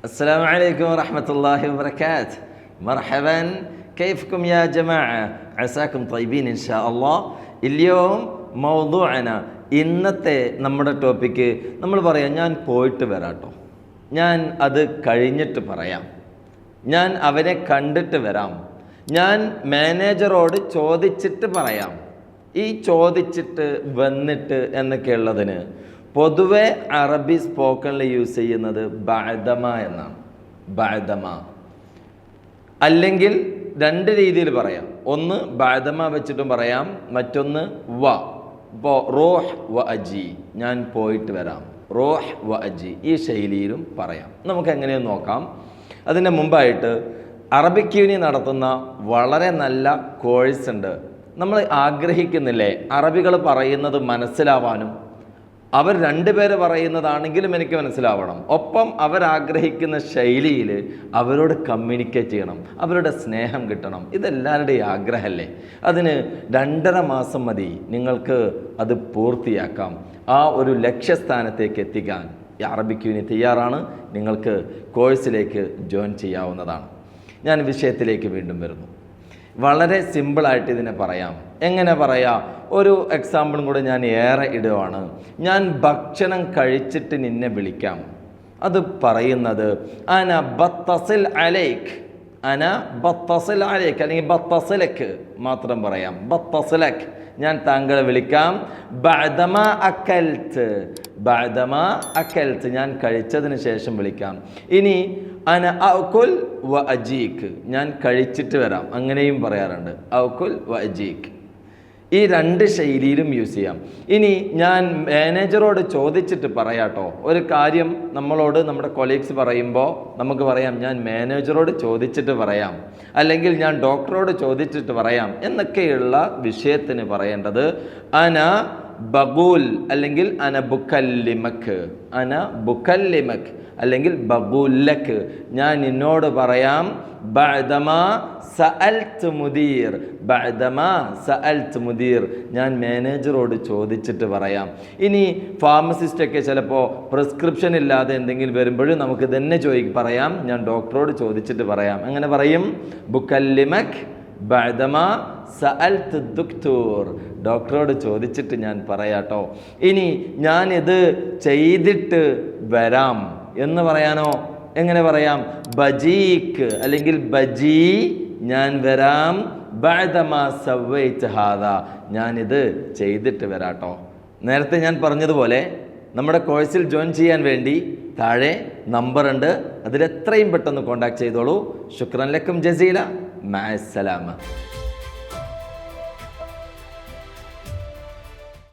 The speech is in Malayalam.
السلام عليكم ورحمة الله وبركاته مرحبا كيفكم يا جماعة عساكم طيبين إن شاء الله اليوم موضوعنا ഇന്നത്തെ നമ്മുടെ ടോപ്പിക്ക് നമ്മൾ പറയാം ഞാൻ പോയിട്ട് വരാട്ടോ ഞാൻ അത് കഴിഞ്ഞിട്ട് പറയാം ഞാൻ അവനെ കണ്ടിട്ട് വരാം ഞാൻ മാനേജറോട് ചോദിച്ചിട്ട് പറയാം ഈ ചോദിച്ചിട്ട് വന്നിട്ട് എന്നൊക്കെയുള്ളതിന് പൊതുവെ അറബി സ്പോക്കണിൽ യൂസ് ചെയ്യുന്നത് ബഅദമ എന്നാണ്. ബഅദമ. അല്ലെങ്കിൽ രണ്ട് രീതിയിൽ പറയാം. ഒന്ന് ബഅദമ വെച്ചിട്ടും പറയാം. മറ്റൊന്ന് വ. ഇപ്പോൾ റോഹ് വ അജി. ഞാൻ പോയിട്ട് വരാം. റോഹ് വ അജി. ഈ ശൈലിയിലും പറയാം. നമുക്ക് എങ്ങനെയും നോക്കാം. അതിന് മുമ്പായിട്ട് അറബിക് യൂണി നടത്തുന്ന വളരെ നല്ല കോഴ്സ് ഉണ്ട്. നമ്മൾ ആഗ്രഹിക്കുന്നില്ലേ? അറബികൾ പറയുന്നത് മനസ്സിലാവാനും അവർ രണ്ടുപേര് പറയുന്നതാണെങ്കിലും എനിക്ക് മനസ്സിലാവണം. ഒപ്പം അവരാഗ്രഹിക്കുന്ന ശൈലിയിൽ അവരോട് കമ്മ്യൂണിക്കേറ്റ് ചെയ്യണം. അവരുടെ സ്നേഹം കിട്ടണം. ഇതെല്ലാവരുടെയും ആഗ്രഹമല്ലേ അതിന് രണ്ടര മാസം മതി. നിങ്ങൾക്ക് അത് പൂർത്തിയാക്കാം. ആ ഒരു ലക്ഷ്യസ്ഥാനത്തേക്ക് എത്തിക്കാൻ. അറബിക്ക് അറബിക് യൂണി തയ്യാറാണ്. നിങ്ങൾക്ക് കോഴ്സിലേക്ക് ജോയിൻ ചെയ്യാവുന്നതാണ്. ഞാൻ വിഷയത്തിലേക്ക് വീണ്ടും വരുന്നു. വളരെ സിമ്പിളായിട്ട് ഇതിനെ പറയാം. എങ്ങനെ പറയാ? ഒരു എക്സാമ്പിളും കൂടെ ഞാൻ ഏറെ ഇടുവാണ്. ഞാൻ ഭക്ഷണം കഴിച്ചിട്ട് നിന്നെ വിളിക്കാം. അത് പറയുന്നത് അന ബത്തസിൽ അലൈക്ക് അന ബത്തസിൽ അലൈക്ക് അല്ലെങ്കിൽ ബത്തസിലക്ക് മാത്രം പറയാം. ബത്തസിലക്ക്. ഞാൻ താങ്കളെ വിളിക്കാം. ബദമ അക്കൽത്ത് ബദമ അക്കൽത്ത് ഞാൻ കഴിച്ചതിന് ശേഷം വിളിക്കാം. ഇനി അന ഔക്കുൽ വ അജീക്ക് ഞാൻ കഴിച്ചിട്ട് വരാം. അങ്ങനെയും പറയാറുണ്ട്. ഔക്കുൽ വ അജീക്ക് ഈ രണ്ട് ശൈലിയിലും യൂസ് ചെയ്യാം. ഇനി ഞാൻ മാനേജറോട് ചോദിച്ചിട്ട് പറയാട്ടോ. ഒരു കാര്യം നമ്മളോട് നമ്മുടെ കൊളീഗ്സ് പറയുമ്പോൾ നമുക്ക് പറയാം ഞാൻ മാനേജറോട് ചോദിച്ചിട്ട് പറയാം. അല്ലെങ്കിൽ ഞാൻ ഡോക്ടറോട് ചോദിച്ചിട്ട് പറയാം. എന്നൊക്കെയുള്ള വിഷയത്തിന് പറയേണ്ടത് അന ബഗൂൽ അല്ലെങ്കിൽ അന ബുക്കല്ലിമക്ക്. അന ബുക്കല്ലിമക്ക്. അല്ലെങ്കിൽ ബഗുല്ലക്ക്. ഞാൻ നിന്നോട് പറയാം ബഅദമാ സഅൽത്ത് മുദീർ ബഅദമാ സഅൽത്ത് മുദീർ. ഞാൻ മാനേജറോട് ചോദിച്ചിട്ട് പറയാം. ഇനി ഫാർമസിസ്റ്റൊക്കെ ചിലപ്പോൾ പ്രിസ്ക്രിപ്ഷൻ ഇല്ലാതെ എന്തെങ്കിലും വരുമ്പോഴും നമുക്ക് തന്നെ ചോദി പറയാം. ഞാൻ ഡോക്ടറോട് ചോദിച്ചിട്ട് പറയാം. അങ്ങനെ പറയും ബുക്കല്ലിമക് ബഅദമാ സഅൽത്ത് ദുക്തൂർ. ഡോക്ടറോട് ചോദിച്ചിട്ട് ഞാൻ പറയാട്ടോ. ഇനി ഞാനിത് ചെയ്തിട്ട് വരാം. എന്ന് പറയാനോ? എങ്ങനെ പറയാം? ബജീക്ക് അല്ലെങ്കിൽ ബജി ഞാൻ വരാം. ഞാനിത് ചെയ്തിട്ട് വരാട്ടോ. നേരത്തെ ഞാൻ പറഞ്ഞതുപോലെ നമ്മുടെ കോഴ്സിൽ ജോയിൻ ചെയ്യാൻ വേണ്ടി താഴെ നമ്പറുണ്ട് എത്രയും പെട്ടെന്ന് കോൺടാക്ട് ചെയ്തോളൂ. ശുക്രൻ ലക്കും ജസീല. മാസലാമ